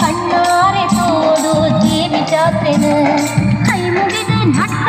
ಕಣ್ಣಾರೆ ತೋಡು ದೇವಿ ಜಾತ್ರೆನ ಕೈ ಮುಗಿದ ನಟ್ಟ